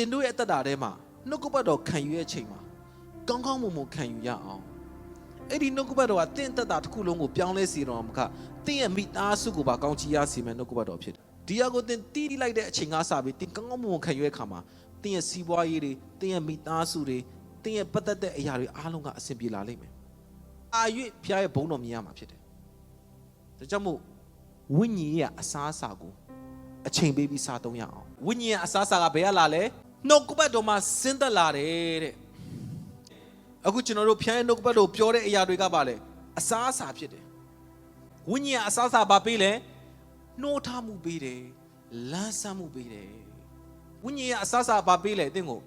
တင်တို့ရဲ့အသက်တာထဲမှာနှုတ်ကပတ်တော်ခံယူရဲ့အချိန်မှာကောင်းကောင်းမွန်မွန်ခံယူရအောင်အဲ့ဒီနှုတ်ကပတ်တော်ကတင့်အသက်တာတစ်ခုလုံးကိုပြောင်းလဲစေတော့မှာကတင့်ရဲ့မိသားစုကိုပါကောင်းချီးရစေမယ်နှုတ်ကပတ်တော်ဖြစ်တယ်ဒီအကိုတင်တီးလိုက်တဲ့အချိန်ကစပြီးတင်ကောင်းကောင်းမွန်မွန်ခံယူရဲ့အခါမှာတင့်ရဲ့စီးပွားရေးတွေတင့်ရဲ့မိသားစုတွေတင့်ရဲ့ပတ်သက်တဲ့အရာတွေအားလုံးကအဆင်ပြေလာလိမ့်မယ်အာရွေ့ဖျားရဲ့ဘုန်းတော်မြင်ရမှာဖြစ်တယ်ဒါကြောင့်မို့ဝိညာဉ်ရဲ့အစားအစာကိုအချိန်ပေးပြီးစားသုံးရအောင်ဝိညာဉ်ရဲ့အစားအစာကဘယ်ကလာလဲ နှုတ်ကပတ်တော်မှာဆင်းသက်လာတယ်တဲ့အခုကျွန်တော်တို့ဖျားရဲ့နှုတ်ကပတ်တော်ပြောတဲ့အရာတွေကပါလေအစားအစာဖြစ်တယ်ဝိညာဉ်ရဲ့အစားအစာဘာပေးလဲနှိုးထားမှုပေးတယ်လမ်းဆန်းမှုပေးတယ်ဝိညာဉ်ရဲ့အစားအစာဘာပေးလဲအသင်ကို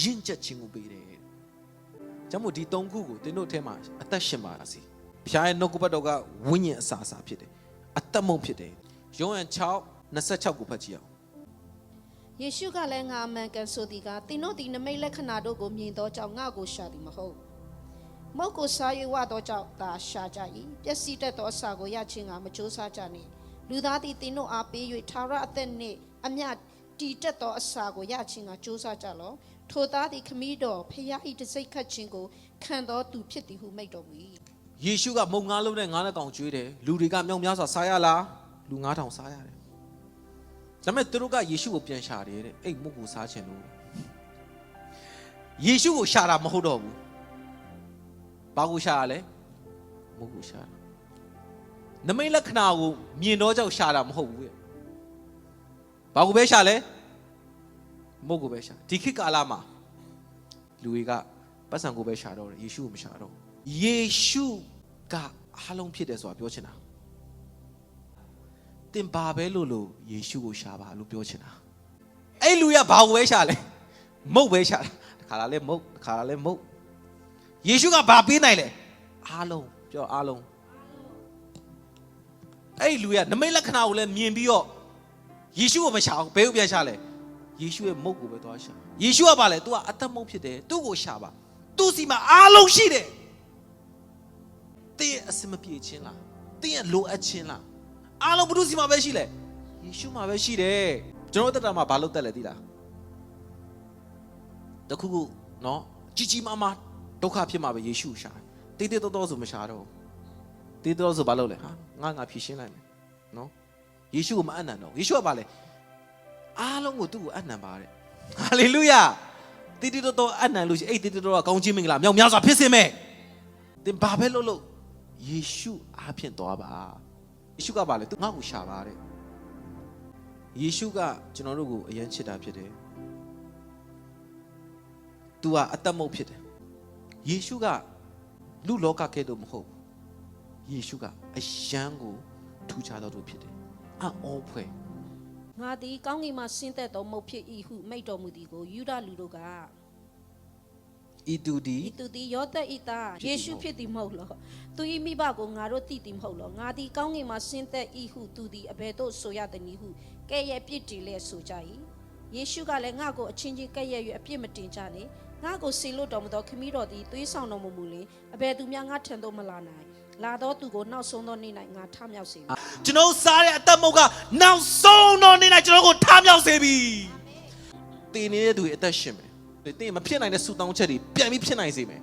ယဉ်ချက်ခြင်းကိုပေးတယ်ကျွန်မို့ဒီသုံးခုကိုသင်တို့ထဲမှာအသက်ရှင်ပါစေဖျားရဲ့နှုတ်ကပတ်တော်ကဝိညာဉ်အစားအစာဖြစ်တယ်အသက်မုံဖြစ်တယ်ယောဟန်6 26ကိုဖတ်ကြည့်အောင် ယေရှုကလည်းငါအမှန်ကန်ဆိုသည်ကသင်တို့သည်နမိတ်လက္ခဏာတို့ကိုမြင်သောကြောင့်ငါကိုရှာသည်မဟုတ်မုတ်ကိုစား၍ဝသောကြောင့်သာရှာကြ၏ပျက်စီးတတ်သောအစာကိုရခြင်းကမကြိုးစားကြနှင့်လူသားသည်သင်တို့အားပေး၍ထာဝရအသက်နှင့်အမျှတီတက်သောအစာကိုရခြင်းကကြိုးစားကြလော့ထိုသားသည်ခမည်းတော်ဖရာဤတစိတ်ခတ်ခြင်းကိုခံတော်သူဖြစ်သည်ဟုမိန့်တော်မူ၏ယေရှုကမုံငါးလုံးနဲ့ငါးလက်ကောင်ကျွေးတယ်လူတွေကမြောင်များစွာစားရလားလူ9000စားရတယ် ဒါပေမဲ့သူတို့ကယေရှုကိုပြန်ရှာတယ်တဲ့အဲ့မုတ်ကိုစားချင်လို့ယေရှုကိုရှာတာမဟုတ်တော့ဘူးဘာကိုရှာရလဲမုတ်ကိုရှာတာနမိတ်လက္ခဏာကိုမြင်တော့ကြောက်ရှာတာမဟုတ်ဘူးရဲ့ဘာကိုပဲရှာလဲမုတ်ကိုပဲရှာဒီခေတ်ကာလမှာလူတွေကပတ်စံကိုပဲရှာတော့တယ်ယေရှုကိုမရှာတော့ဘူးယေရှုကအားလုံးဖြစ်တယ်ဆိုတာပြောချင်တာ တင်ပါပဲလို့လို့ယေရှုကိုရှာပါလို့ပြောချင်တာအဲ့လူကဘာကိုပဲရှာလဲမုတ်ပဲရှာတာတခါလာလဲမုတ်တခါလာလဲမုတ်ယေရှုကဘာပေးနိုင်လဲအားလုံးပြောအားလုံးအဲ့လူကနမိတ်လက္ခဏာကိုလည်းမြင်ပြီးတော့ယေရှုကိုမရှာဘူးဘယ်ကိုပြန်ရှာလဲယေရှုရဲ့မုတ်ကိုပဲသွားရှာယေရှုကဘာလဲ तू ကအသက်မုတ်ဖြစ်တယ်သူ့ကိုရှာပါသူ့စီမှာအားလုံးရှိတယ်တင်းရဲ့အစမပြေခြင်းလားတင်းရဲ့လိုအပ်ခြင်းလား အားလုံးဘုသူစီမှာပဲရှိလဲယေရှုမှာပဲရှိတယ်ကျွန်တော်တို့တက်တာမှာဘာလို့တက်လဲသိလားတခုခုနော်ကြီးကြီးမားမားဒုက္ခဖြစ်မှာပဲယေရှုရှာတေးတေးတော်တော်ဆိုမရှာတော့ဘူးတေးတော်ဆိုဘာလို့လဲဟာငါငါဖြေရှင်းလိုက်မယ်နော်ယေရှုကိုမအံ့နံတော့ယေရှုကဘာလဲအားလုံးကိုသူ့ကိုအံ့နံပါတဲ့ဟာလေလုယာတေးတေးတော်တော်အံ့နံလို့ရှိအဲ့တေးတေးတော်တော်ကကောင်းခြင်းမင်္ဂလာမြောက်များစွာဖြစ်စေမယ်သင်ဘာပဲလုပ်လို့ယေရှုအားဖြင့်သွားပါ ယေရှုကပါလေသူငါ့ကိုရှာပါတဲ့ယေရှုကကျွန်တော်တို့ကိုအယမ်းချစ်တာဖြစ်တယ်။ तू ကအသက်မုတ်ဖြစ်တယ်။ယေရှုကလူလောကကဲ့သို့မဟုတ်ဘူး။ယေရှုကအယမ်းကိုထူခြားတော်သူဖြစ်တယ်။အောဖွဲ့ငါသည်ကောင်းကင်မှဆင်းသက်သောမုတ်ဖြစ်၏ဟုမိန့်တော်မူသည်ကိုယူဒလူတို့က ဤသူဒီဤသူသည်ယောသက်ဤသားဖြစ်သည်ယေရှုမဟုတ်ဖြစ်သည်မဟုတ်လောသူ၏မိဘကိုငါတို့သိသည်မဟုတ်လောငါသည်ကောင်းကင်မှဆင်းသက်၏ဟုသူသည်အဘယ်သို့ဆိုရသည်နည်းဟုကဲ့ရဲ့ပြစ်တင်လျက်ဆိုကြ၏ယေရှုကလည်းငါ့ကိုအချင်းချင်းကဲ့ရဲ့၍အပြစ်မတင်ကြနဲ့ငါ့ကိုစေလွတ်တော်မူသောခမည်းတော်သည်သွေးဆောင်တော်မူမူလေအဘယ်သူများငါထံသို့မလာနိုင်လာသောသူကိုနောက်ဆုံးသောနေ့၌ငါထမြောက်စေမည်ကျွန်တော်စားတဲ့အသက်မုတ်ကနောက်ဆုံးတော့နေလိုက်ကျွန်တော်ကိုထားမြောက်စေပြီ။တည်နေတဲ့သူရဲ့အသက်ရှင်မယ်။ တည်မဖြစ်နိုင်တဲ့ဆူတောင်းချက်တွေပြန်ပြီးဖြစ်နိုင်စေမယ်